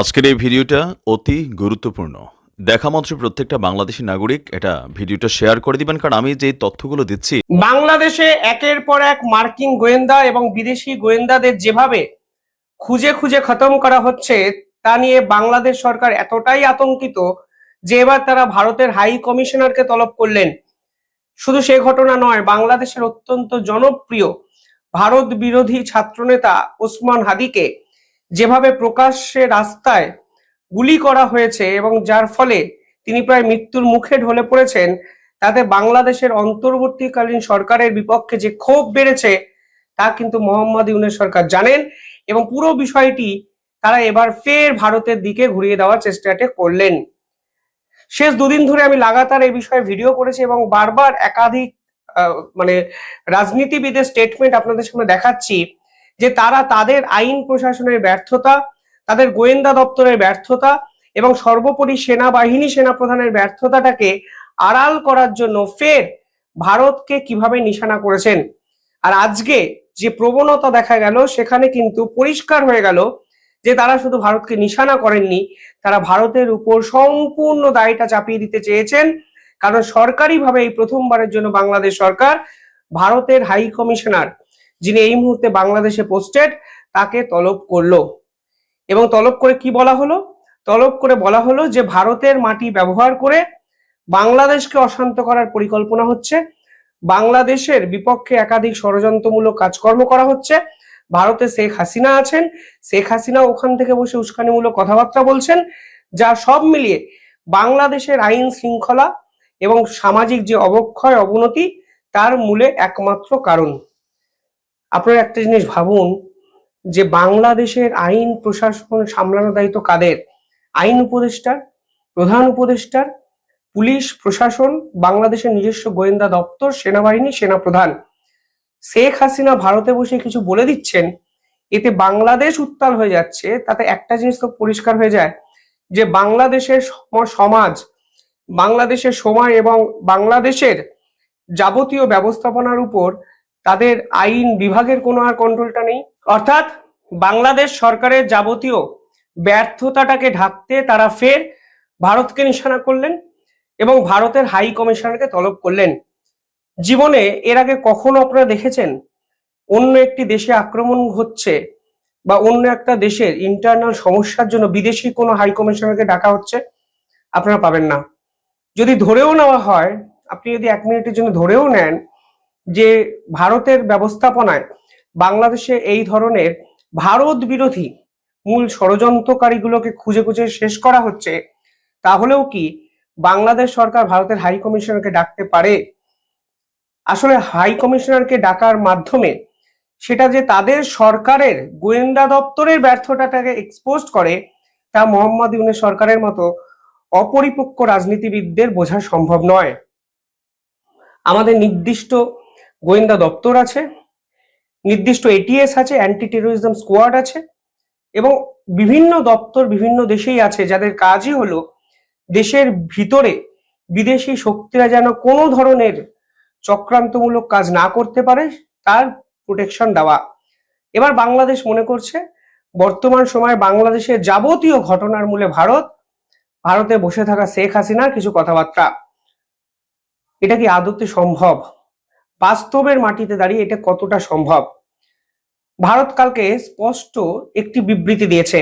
আজকের এই ভিডিওটা অতি গুরুত্বপূর্ণ। দেখা মাত্র প্রত্যেকটা বাংলাদেশি নাগরিক এটা ভিডিওটা শেয়ার করে দিবেন, কারণ আমি যে তথ্যগুলো দিচ্ছি। বাংলাদেশে একের পর এক মার্কিন গোয়েন্দা এবং বিদেশি গোয়েন্দাদের যেভাবে খুঁজে খুঁজে খতম করা হচ্ছে, তা নিয়ে বাংলাদেশ সরকার এতটাই আতঙ্কিত যে এবার তারা ভারতের হাই কমিশনারকে তলব করলেন। শুধু সে ঘটনা নয়, বাংলাদেশের অত্যন্ত জনপ্রিয় ভারত বিরোধী ছাত্রনেতা ওসমান হাদিকে যেভাবে প্রকাশ্যে রাস্তায় গুলি করা হয়েছে এবং যার ফলে তিনি প্রায় মৃত্যুর মুখে ঢলে পড়েছেন, তাতে বাংলাদেশের অন্তর্বর্তীকালীন সরকারের বিপক্ষে যে ক্ষোভ বেড়েছে, তা কিন্তু মোহাম্মদ ইউনের সরকার জানেন এবং পুরো বিষয়টি তারা এবার ফের ভারতের দিকে ঘুরিয়ে দেওয়ার চেষ্টাটা করলেন। শেষ দুদিন ধরে আমি লাগাতার এই বিষয়ে ভিডিও করেছি এবং বারবার একাধিক মানে রাজনীতিবিদের স্টেটমেন্ট আপনাদের সামনে দেখাচ্ছি। যে তারা তাদের আইন প্রশাসনের ব্যর্থতা, তাদের গোয়েন্দা দপ্তরের ব্যর্থতা এবং সর্বোপরি সেনাবাহিনী সেনাপ্রধানের ব্যর্থতাটাকে আড়াল করার জন্য ফের ভারতকে কীভাবে নিশানা করেছেন? আর আজকে যে প্রবণতা দেখা গেল, সেখানে কিন্তু পরিষ্কার হয়ে গেল যে তারা শুধু ভারতকে নিশানা করেননি, তারা ভারতের উপর সম্পূর্ণ দায়টা চাপিয়ে দিতে চেয়েছেন। কারণ সরকারিভাবে এই প্রথমবারের জন্য বাংলাদেশ সরকার ভারতের হাই কমিশনার যিনি এই মুহূর্তে বাংলাদেশে পোস্টেড তাকে তলব করল। এবং তলব করে কি বলা হলো? তলব করে বলা হলো যে ভারতের মাটি ব্যবহার করে বাংলাদেশকে অশান্ত করার পরিকল্পনা হচ্ছে। বাংলাদেশের বিপক্ষে একাধিক ষড়যন্ত্রমূলক কাজকর্ম করা হচ্ছে। ভারতে শেখ হাসিনা আছেন। শেখ হাসিনা ওখান থেকে বসে উস্কানিমূলক কথাবার্তা বলছেন, যা সব মিলিয়ে বাংলাদেশের আইন শৃঙ্খলা এবং সামাজিক যে অবক্ষয় অবনতি, তার মূলে একমাত্র কারণ। আপনারা একটা জিনিস ভাবুন যে বাংলাদেশের আইন প্রশাসন সামলানোর দায়িত্ব কাদের? আইন উপদেষ্টার, প্রধান উপদেষ্টার, পুলিশ প্রশাসন, বাংলাদেশের নিজস্ব গোয়েন্দা দপ্তর, সেনাবাহিনী, সেনাপ্রধান। শেখ হাসিনা ভারতে বসে কিছু বলে দিচ্ছেন, এতে বাংলাদেশ উত্তাল হয়ে যাচ্ছে, তাতে একটা জিনিস তো পরিষ্কার হয়ে যায়, যে বাংলাদেশের সম- সমাজ, বাংলাদেশের সময় এবং বাংলাদেশের যাবতীয় ব্যবস্থাপনার উপর তাদের আইন বিভাগের কোনো আর কন্ট্রোলটা নেই। অর্থাৎ বাংলাদেশ সরকারের যাবতীয় ব্যর্থতাটাকে ঢাকতে তারা ফের ভারতকে নিশানা করলেন এবং ভারতের হাই কমিশনারকে তলব করলেন। জীবনে এর আগে কখনো আপনারা দেখেছেন অন্য একটি দেশে আক্রমণ হচ্ছে বা অন্য একটা দেশের ইন্টারনাল সমস্যার জন্য বিদেশি কোনো হাই কমিশনারকে ডাকা হচ্ছে? আপনারা পাবেন না। যদি ধরেও নেওয়া হয়, আপনি যদি এক মিনিটের জন্য ধরেও নেন যে ভারতের ব্যবস্থাপনায় বাংলাদেশে এই ধরনের ভারত বিরোধী মূল ষড়যন্ত্রকারীগুলোকে খুঁজে খুঁজে শেষ করা হচ্ছে, তাহলেও কি বাংলাদেশ সরকার ভারতের হাই কমিশনারকে ডাকতে পারে? আসলে হাই কমিশনারকে ডাকার মাধ্যমে সেটা যে তাদের সরকারের গোয়েন্দা দপ্তরের ব্যর্থতাটাকে এক্সপোজ করে, তা মোহাম্মদ ইউনের সরকারের মতো অপরিপক্ক রাজনীতিবিদদের বোঝা সম্ভব নয়। আমাদের নির্দিষ্ট গোয়েন্দা দপ্তর আছে, নির্দিষ্ট এটিএস আছে অ্যান্টি টেরোরিজম স্কোয়াড আছে, এবং বিভিন্ন দপ্তর বিভিন্ন দেশেই আছে, যাদের কাজই হলো দেশের ভিতরে বিদেশি শক্তিরা যেন কোনো ধরনের চক্রান্তমূলক কাজ না করতে পারে, তার প্রোটেকশন দেওয়া। এবার বাংলাদেশ মনে করছে, বর্তমান সময়ে বাংলাদেশের যাবতীয় ঘটনার মূলে ভারত, ভারতে বসে থাকা শেখ হাসিনার কিছু কথাবার্তা। এটা কি আদতে সম্ভব? বাস্তবের মাটিতে দাঁড়িয়ে এটা কতটা সম্ভব? ভারত কালকে স্পষ্ট একটি বিবৃতি দিয়েছে।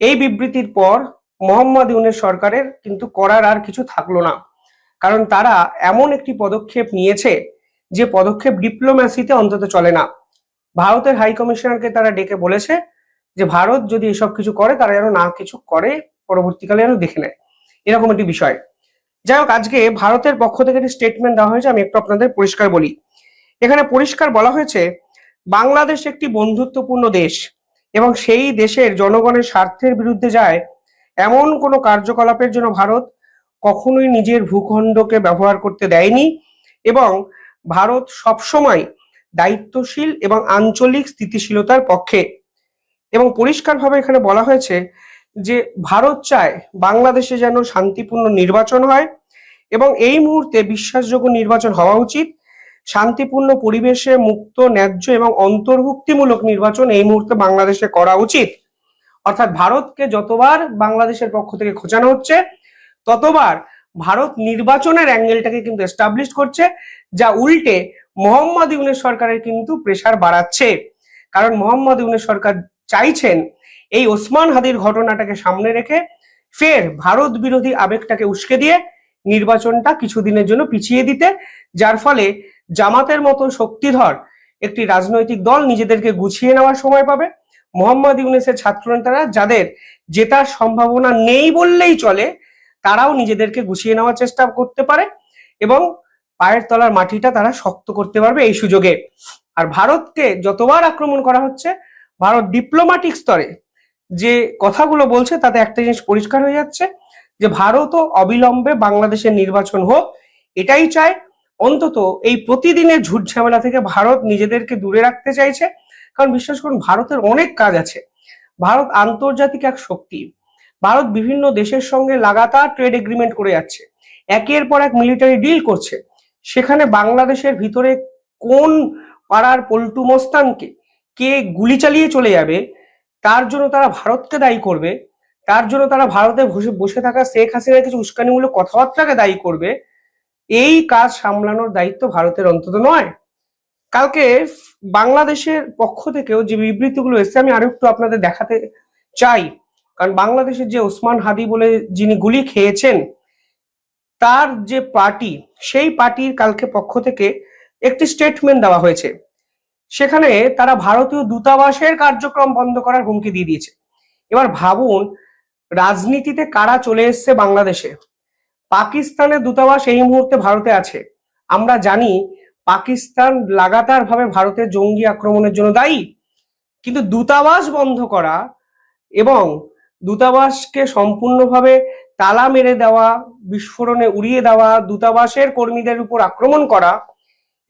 এই বিবৃতির পর মোহাম্মদ ইউনের সরকারের কিন্তু করার আর কিছু থাকল না। কারণ তারা এমন একটি পদক্ষেপ নিয়েছে যে পদক্ষেপ ডিপ্লোম্যাসিতে অন্তত চলে না। ভারতের হাই কমিশনারকে তারা ডেকে বলেছে যে, ভারত যদি এসব কিছু করে, তারা যেন না কিছু করে, পরবর্তীকালে যেন দেখে নেয়। এরকম একটি বিষয়। যাই হোক, আজকে ভারতের পক্ষ থেকে একটি স্টেটমেন্ট দেওয়া হয়েছে, আমি একটু আপনাদের পরিষ্কার বলি। এখানে পরিষ্কার বলা হয়েছে, বাংলাদেশ একটি বন্ধুত্বপূর্ণ দেশ এবং সেই দেশের জনগণের স্বার্থের বিরুদ্ধে যায় এমন কোনো কার্যকলাপের জন্য ভারত কখনোই নিজের ভূখণ্ডকে ব্যবহার করতে দেয়নি এবং ভারত সবসময় দায়িত্বশীল এবং আঞ্চলিক স্থিতিশীলতার পক্ষে। এবং পরিষ্কারভাবে এখানে বলা হয়েছে যে ভারত চায় বাংলাদেশে যেন শান্তিপূর্ণ নির্বাচন হয় এবং এই মুহূর্তে বিশ্বাসযোগ্য নির্বাচন হওয়া উচিত শান্তিপূর্ণ পরিবেশে মুক্ত, ন্যায্য এবং অন্তর্ভুক্তিমূলক নির্বাচন এই মুহূর্তে বাংলাদেশে করা উচিত। অর্থাৎ ভারতকে যতবার বাংলাদেশের পক্ষ থেকে খোঁচানো হচ্ছে, ততবার ভারত নির্বাচনের অ্যাঙ্গেলটাকে কিন্তু এস্টাবলিশ করছে, যা উল্টে মোহাম্মদ ইউনের সরকারের কিন্তু প্রেসার বাড়াচ্ছে। কারণ মোহাম্মদ ইউনের সরকার চাইছেন এই ওসমান হাদির ঘটনাটাকে সামনে রেখে ফের ভারত বিরোধী আবেগটাকে উস্কে দিয়ে নির্বাচনটা কিছুদিনের জন্য পিছিয়ে দিতে, যার ফলে জামাতের মতো শক্তিধর একটি রাজনৈতিক দল নিজেদেরকে গুছিয়ে নেওয়ার সময় পাবে। মোহাম্মদ ইউনেসের ছাত্রনেতারা যাদের জেতার সম্ভাবনা নেই বললেই চলে, তারাও নিজেদেরকে গুছিয়ে নেওয়ার চেষ্টা করতে পারে এবং পায়ের তলার মাটিটা তারা শক্ত করতে পারবে এই সুযোগে। আর ভারতকে যতবার আক্রমণ করা হচ্ছে, ভারত ডিপ্লোম্যাটিক স্তরে যে কথাগুলো বলছে, তাতে একটা জিনিস পরিষ্কার হয়ে যাচ্ছে যে ভারতও অবিলম্বে বাংলাদেশের নির্বাচন হোক, এটাই চায় অন্তত এই প্রতিদিনের ঝুট ঝামেলা থেকে ভারত নিজেদেরকে দূরে রাখতে চাইছে। কারণ বিশ্বাস করুন, ভারতের অনেক কাজ আছে। ভারত আন্তর্জাতিক এক শক্তি। ভারত বিভিন্ন দেশের সঙ্গে লাগাতার ট্রেড এগ্রিমেন্ট করে যাচ্ছে। একের পর এক মিলিটারি ডিল করছে। সেখানে বাংলাদেশের ভিতরে কোন পাড়ার পল্টু মস্তানকে কে গুলি চালিয়ে চলে যাবে, তার জন্য তারা ভারতকে দায়ী করবে। তার জন্য তারা ভারতে বসে থাকা শেখ হাসিনার কিছু উস্কানিমূলক কথাবার্তাকে দায়ী করবে। এই কাজ সামলানোর দায়িত্ব ভারতের অন্তত নয়। কালকে বাংলাদেশের পক্ষ থেকেও যে বিবৃতিগুলো এসেছে, আমি আরও একটু আপনাদের দেখাতে চাই। কারণ বাংলাদেশের যে ওসমান হাদি বলে যিনি গুলি খেয়েছেন, তার যে পার্টি, সেই পার্টির কালকে পক্ষ থেকে একটি স্টেটমেন্ট দেওয়া হয়েছে। সেখানে তারা ভারতীয় দূতাবাসের কার্যক্রম বন্ধ করার হুমকি দিয়ে দিয়েছে। এবার ভাবুন, রাজনীতিতে কারা চলে এসছে বাংলাদেশে? পাকিস্তানের দূতাবাস এই মুহূর্তে ভারতে আছে। আমরা জানি পাকিস্তান লাগাতার ভাবে ভারতের জঙ্গি আক্রমণের জন্য দায়ী। কিন্তু দূতাবাস বন্ধ করা এবং দূতাবাসকে সম্পূর্ণভাবে তালা মেরে দেওয়া, বিস্ফোরণে উড়িয়ে দেওয়া, দূতাবাসের কর্মীদের উপর আক্রমণ করা,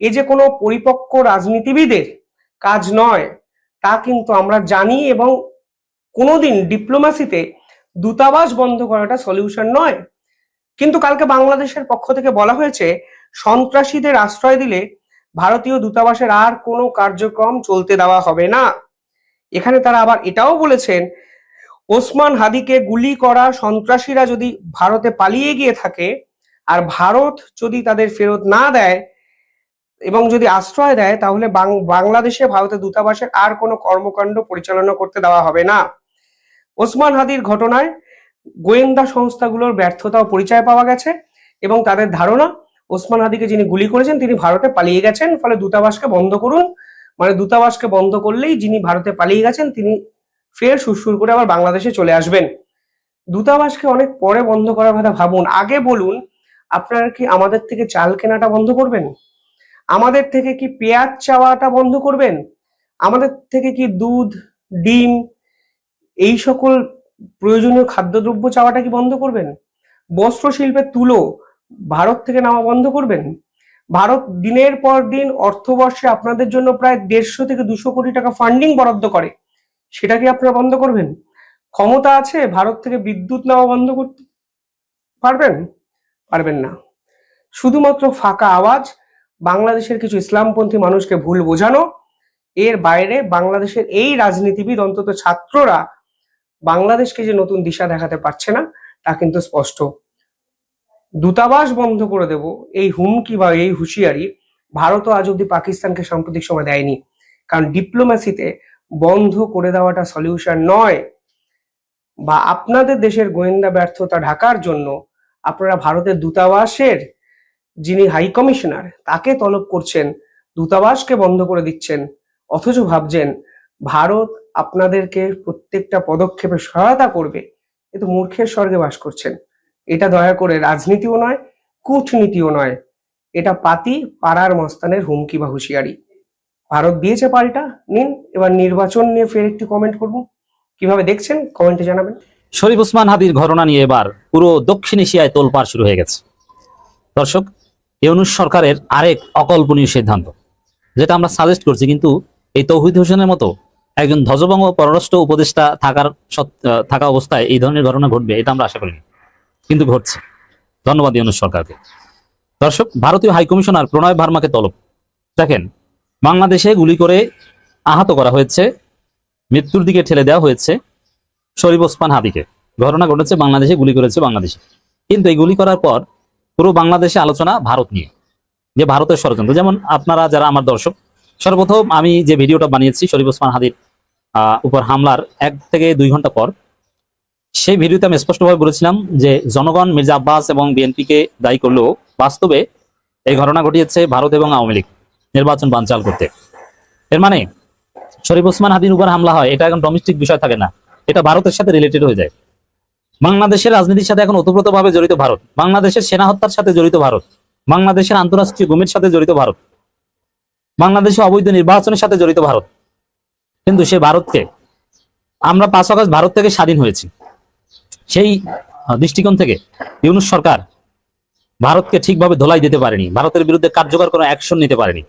এ যে কোনো পরিপক্ক রাজনীতিবিদের কাজ নয়, তা কিন্তু আমরা জানি এবং কোনোদিন ডিপ্লোমাসিতে দূতাবাস বন্ধ করাটা সলিউশন নয়। কিন্তু কালকে বাংলাদেশের পক্ষ থেকে বলা হয়েছে, সন্ত্রাসীদের আশ্রয় দিলে ভারতীয় দূতাবাসের আর কোনো কার্যক্রম চলতে দেওয়া হবে না। এখানে তারা আবার এটাও বলেছেন, ওসমান হাদিকে গুলি করা সন্ত্রাসীরা যদি ভারতে পালিয়ে গিয়ে থাকে, আর ভারত যদি তাদের ফেরত না দেয় এবং যদি আশ্রয় দেয়, তাহলে বাংলাদেশে ভারতের দূতাবাসের আর কোনো কর্মকাণ্ড পরিচালনা করতে দেওয়া হবে না। ওসমান হাদির ঘটনায় গোয়েন্দা সংস্থাগুলোর ব্যর্থতা ও পরিচয় পাওয়া গেছে এবং তাদের ধারণা ওসমান হাদিকে যিনি গুলি করেছেন, তিনি ভারতে পালিয়ে গেছেন। ফলে দূতাবাসকে বন্ধ করুন। মানে দূতাবাসকে বন্ধ করলেই যিনি ভারতে পালিয়ে গেছেন, তিনি ফের সুরসুর করে আবার বাংলাদেশে চলে আসবেন। দূতাবাসকে অনেক পরে বন্ধ করার কথা ভাবুন। আগে বলুন, আপনারা কি আমাদের থেকে চাল কেনাটা বন্ধ করবেন? আমাদের থেকে কি পেঁয়াজ চাওয়াটা বন্ধ করবেন? আমাদের থেকে কি দুধ, ডিম, এই সকল প্রয়োজনীয় খাদ্যদ্রব্য চাওয়াটা কি বন্ধ করবেন? বস্ত্র শিল্পের তুলো ভারত থেকে নেওয়া বন্ধ করবেন? ভারত দিনের পর দিন অর্থবর্ষে আপনাদের জন্য প্রায় দেড়শো থেকে দুশো কোটি টাকা ফান্ডিং বরাদ্দ করে। সেটা কি আপনারা বন্ধ করবেন? ক্ষমতা আছে ভারত থেকে বিদ্যুৎ নেওয়া বন্ধ করতে? পারবেন? পারবেন না। শুধুমাত্র ফাঁকা আওয়াজ, বাংলাদেশের কিছু ইসলামপন্থী মানুষকে ভুল বোঝানো, এর বাইরে বাংলাদেশের এই রাজনীতিবিদ, অন্তত ছাত্ররা বাংলাদেশকে যে নতুন দিশা দেখাতে পারছে না, তা কিন্তু স্পষ্ট। দূতাবাস বন্ধ করে দেব, এই হুমকি বা এই হুঁশিয়ারি ভারতও আজ অব্দি পাকিস্তানকে সাম্প্রতিক সময় দেয়নি। কারণ ডিপ্লোম্যাসিতে বন্ধ করে দেওয়াটা সলিউশন নয়। বা আপনাদের দেশের গোয়েন্দা ব্যর্থতা ঢাকার জন্য আপনারা ভারতের দূতাবাসের যিনি হাই কমিশনার, তাকে তলব করছেন, দূতাবাসকে বন্ধ করে দিচ্ছেন, অথচ ভাবছেন ভারত আপনাদেরকে প্রত্যেকটা পদক্ষেপে সহায়তা করবে। কিন্তু মূর্খের স্বর্গে বাস করছেন। এটা দয়া করে রাজনীতিও নয়, কূটনীতিও নয়। এটা পাতি পাড়ার মস্তানের হুমকি বা হুঁশিয়ারি। ভারত দিয়েছে পাল্টা, নিন, এবার নির্বাচন নিয়ে ফের একটু কমেন্ট করুন কীভাবে দেখছেন কমেন্টে জানাবেন। শরীফ ওসমান হাদির ঘটনা নিয়ে এবার পুরো দক্ষিণ এশিয়ায় তোলপাড় শুরু হয়ে গেছে। দর্শক, ইউনুস সরকারের আরেক অকল্পনীয় সিদ্ধান্ত, যেটা আমরা সাজেস্ট করছি, কিন্তু এই তৌহিদ হোসেনের মতো একজন ধ্বজভঙ্গ পররাষ্ট্র উপদেষ্টা থাকার থাকা অবস্থায় এই ধরনের ঘটনা ঘটবে, এটা আমরা আশা করিনি। কিন্তু ঘটছে। ধন্যবাদ ইউনুস সরকারকে। দর্শক, ভারতীয় হাইকমিশনার প্রণয় ভার্মাকে তলব। দেখেন, বাংলাদেশে গুলি করে আহত করা হয়েছে, মৃত্যুর দিকে ঠেলে দেওয়া হয়েছে শরীফ ওসমান হাদিকে। ঘটনা ঘটেছে, বাংলাদেশে গুলি করেছে বাংলাদেশে। কিন্তু এই গুলি করার পর পুরো বাংলাদেশে আলোচনা ভারত নিয়ে, যে ভারতের ষড়যন্ত্র। যেমন আপনারা যারা আমার দর্শক, সর্বপ্রথম আমি যে ভিডিওটা বানিয়েছি শরীফ ওসমান হাদির উপর হামলার এক থেকে দুই ঘণ্টা পর, সেই ভিডিওতে আমি স্পষ্টভাবে বলেছিলাম যে জনগণ মির্জা আব্বাস এবং বিএনপিকে দায়ী করলেও বাস্তবে এই ঘটনা ঘটিয়েছে ভারত এবং আওয়ামী লীগ নির্বাচন বানচাল করতে। এর মানে শরীফ ওসমান হাদির উপর হামলা হয়, এটা এখন ডোমেস্টিক বিষয় থাকে না। এটা ভারতের সাথে রিলেটেড হয়ে যায়। বাংলাদেশের রাজনীতির সাথে এখন ওতপ্রোতভাবে জড়িত ভারত। বাংলাদেশের সেনা হত্যার সাথে জড়িত ভারত। বাংলাদেশের আন্তরাষ্ট্রীয় গুমের সাথে জড়িত ভারত। বাংলাদেশে অবৈধ নির্বাচনের সাথে জড়িত ভারত। কিন্তু সে ভারতকে, আমরা পাঁচ আগস্ট ভারত থেকে স্বাধীন হয়েছি। সেই দৃষ্টিকোণ থেকে ইউনুস সরকার ভারতকে ঠিকভাবে ধোলাই দিতে পারেনি। ভারতের বিরুদ্ধে কার্যকর কোনো অ্যাকশন নিতে পারেনি।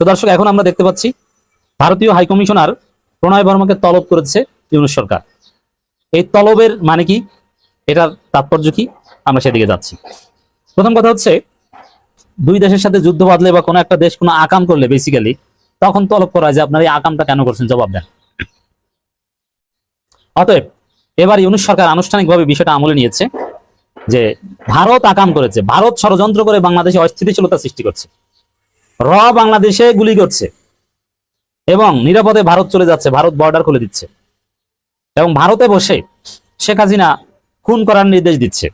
তো দর্শক, এখন আমরা দেখতে পাচ্ছি ভারতীয় হাইকমিশনার প্রণয় বর্মাকে তলব করেছে ইউনুস সরকার। এই তলবের মানে কি? এটার তাৎপর্য কি? আমরা সেদিকে যাচ্ছি। প্রথম কথা হচ্ছে, দুই দেশের সাথে যুদ্ধ বাঁধলে বা কোনো একটা দেশ কোনো আকাম করলে বেসিক্যালি তখন তলব করা যে আপনার এই আকামটা কেন করছেন? জবাব দেন। অতএব এবার ইউনুস সরকার আনুষ্ঠানিকভাবে বিষয়টা আমলে নিয়েছে যে ভারত আকাম করেছে, ভারত ষড়যন্ত্র করে বাংলাদেশে অস্থিতিশীলতা সৃষ্টি করছে। র বাংলাদেশে গুলি করছে এবং নিরাপদে ভারত চলে যাচ্ছে, ভারত বর্ডার খুলে দিচ্ছে। এবং ভারতে বসে শেখ হাসিনা খুন করার নির্দেশ দিচ্ছে।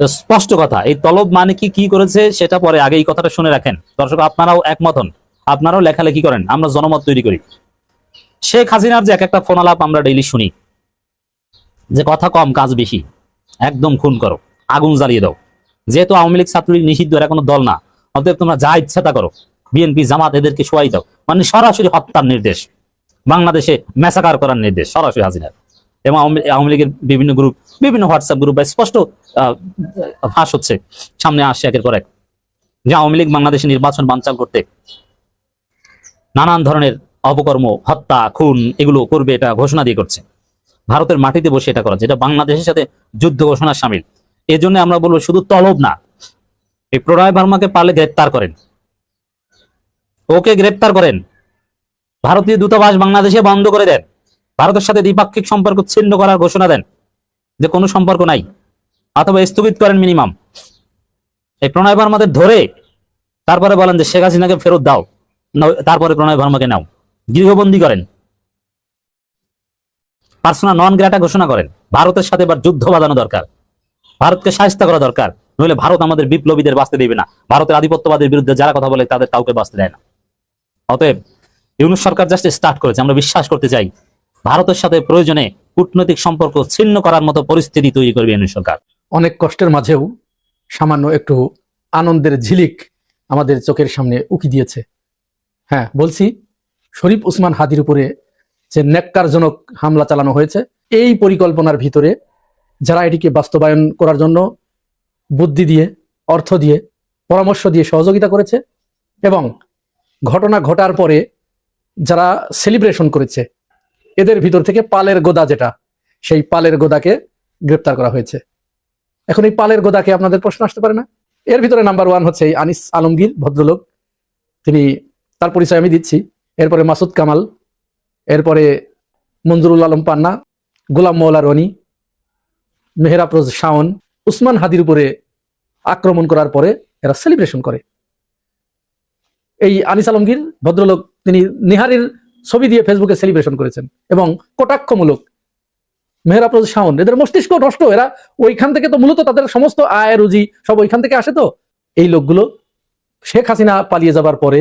স্পষ্ট কথা, এই তলব মানে কি কি করেছে সেটা পরে আগে এই কথাটা শুনে রাখেন। দর্শক, আপনারাও একমত হন। আপনারাও লেখালেখি করেন, আমরা জনমত তৈরি করি। শেখ হাসিনার যে এক একটা ফোন আলাপ আমরা ডেইলি শুনি, যে কথা কম, কাজ বেশি, একদম খুন করো, আগুন জ্বালিয়ে দাও। যেহেতু আওয়ামী লীগ ছাত্রলীগ নিষিদ্ধ, এরা কোনো দল না, অতএব তোমরা যা ইচ্ছা তা করো, বিএনপি, জামাত এদেরকে শোয়াই দাও। মানে সরাসরি হত্যার নির্দেশ, বাংলাদেশে মেসাকার করার নির্দেশ, সরাসরি হাজিরার এবং আওয়ামী- লীগের বিভিন্ন গ্রুপ বিভিন্ন হোয়াটসঅ্যাপ গ্রুপ বা স্পষ্ট ফাঁস হচ্ছে, সামনে আসছে একের পর এক। যে আওয়ামী লীগ বাংলাদেশে নির্বাচন বানচাল করতে নানান ধরনের অপকর্ম, হত্যা, খুন এগুলো করবে এটা ঘোষণা দিয়ে করছে। ভারতের মাটিতে বসে এটা করা যেটা বাংলাদেশের সাথে যুদ্ধ ঘোষণা সামিল। এই জন্য আমরা বলব শুধু তলব না, এই প্রণয় ভার্মাকে পারলে গ্রেপ্তার করেন। ওকে গ্রেপ্তার করেন। ভারতীয় দূতাবাস বাংলাদেশে বন্ধ করে দেন। ভারতের সাথে দ্বিপাক্ষিক সম্পর্ক ছিন্ন করার ঘোষণা দেন যে কোনো সম্পর্ক নাই, অথবা স্থগিত করেন মিনিমাম এই প্রণয় ভার্মাদের ধরে তারপরে বলেন যে শেখ হাসিনাকে ফেরত দাও। তারপরে প্রণয় ভার্মাকে নাও। গৃহবন্দী করেন। পার্সোনা নন গ্রাটা ঘোষণা করেন। ভারতের সাথে এবার যুদ্ধ বাঁধানো দরকার। ভারতকে সাহায্য করা দরকার। নইলে ভারত আমাদের বিপ্লবীদের বাঁচতে দেবে না। ভারতের আধিপত্যবাদের বিরুদ্ধে যারা কথা বলে, তাদের কাউকে বাঁচতে দেয় না। অতএব ইউনুস সরকার জাস্ট স্টার্ট করেছে। আমরা বিশ্বাস করতে চাই, ভারতের সাথে প্রয়োজনে কূটনৈতিক সম্পর্ক ছিন্ন করার মতো পরিস্থিতি তৈরি করবে ইউনুস সরকার। অনেক কষ্টের মাঝেও সামান্য একটু আনন্দের ঝিলিক আমাদের চোখের সামনে উকি দিয়েছে। হ্যাঁ বলছি, শরীফ উসমান হাদির উপরে যে ন্যাক্কারজনক হামলা চালানো হয়েছে, এই পরিকল্পনার ভিতরে যারা এটিকে বাস্তবায়ন করার জন্য বুদ্ধি দিয়ে, অর্থ দিয়ে, পরামর্শ দিয়ে সহযোগিতা করেছে এবং ঘটনা ঘটার পরে যারা সেলিব্রেশন করেছে, এদের ভিতর থেকে পালের গোদা যেটা, সেই পালের গোদাকে গ্রেপ্তার করা হয়েছে। এখন এই পালের গোদাকে আপনাদের প্রশ্ন আসতে পারে না? এর ভিতরে নাম্বার ওয়ান হচ্ছে এই আনিস আলমগীর, ভদ্রলোক। তিনি তার পরিচয় আমি দিচ্ছি। এরপরে মাসুদ কামাল, এরপরে মঞ্জুরুল আলম পান্না, গোলাম মৌলা রনি মেহরাপ্রোজ শাওন, উসমান হাদির উপরে আক্রমণ করার পরে এরা সেলিব্রেশন করে। এই আনিস আলমগীর ভদ্রলোক, তিনি নিহারির ছবি দিয়ে ফেসবুকে সেলিব্রেশন করেছেন এবং কটাক্ষমূলক মেহরাপ্রোজ শাওন, এদের মস্তিষ্ক নষ্ট, এরা ওইখান থেকে তো মূলত তাদের সমস্ত আয়, রুজি সব ওইখান থেকে আসে তো? এই লোকগুলো শেখ হাসিনা পালিয়ে যাবার পরে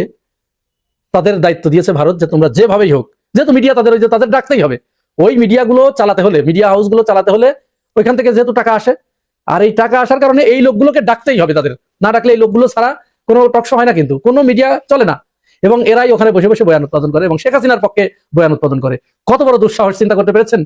তাদের দায়িত্ব দিয়েছে ভারত যে তোমরা যেভাবেই হোক, যেহেতু মিডিয়া তাদের ওই যে তাদের ডাকতেই হবে, ওই মিডিয়াগুলো চালাতে হলে মিডিয়া হাউসগুলো চালাতে হলে ওইখান থেকে যেহেতু টাকা আসে, আর এই টাকা আসার কারণে এই লোকগুলোকে ডাকতেই হবে তাদের। না ডাকলে এই লোকগুলো ছাড়া কোনো টকশো হয় না কিন্তু, কোনো মিডিয়া চলে না। এবং এরাই ওখানে বসে বসে বয়ান উৎপাদন করে এবং শেখ হাসিনার পক্ষে বয়ান উৎপাদন করে। কত বড় দুঃসাহস, চিন্তা করতে পেরেছেন?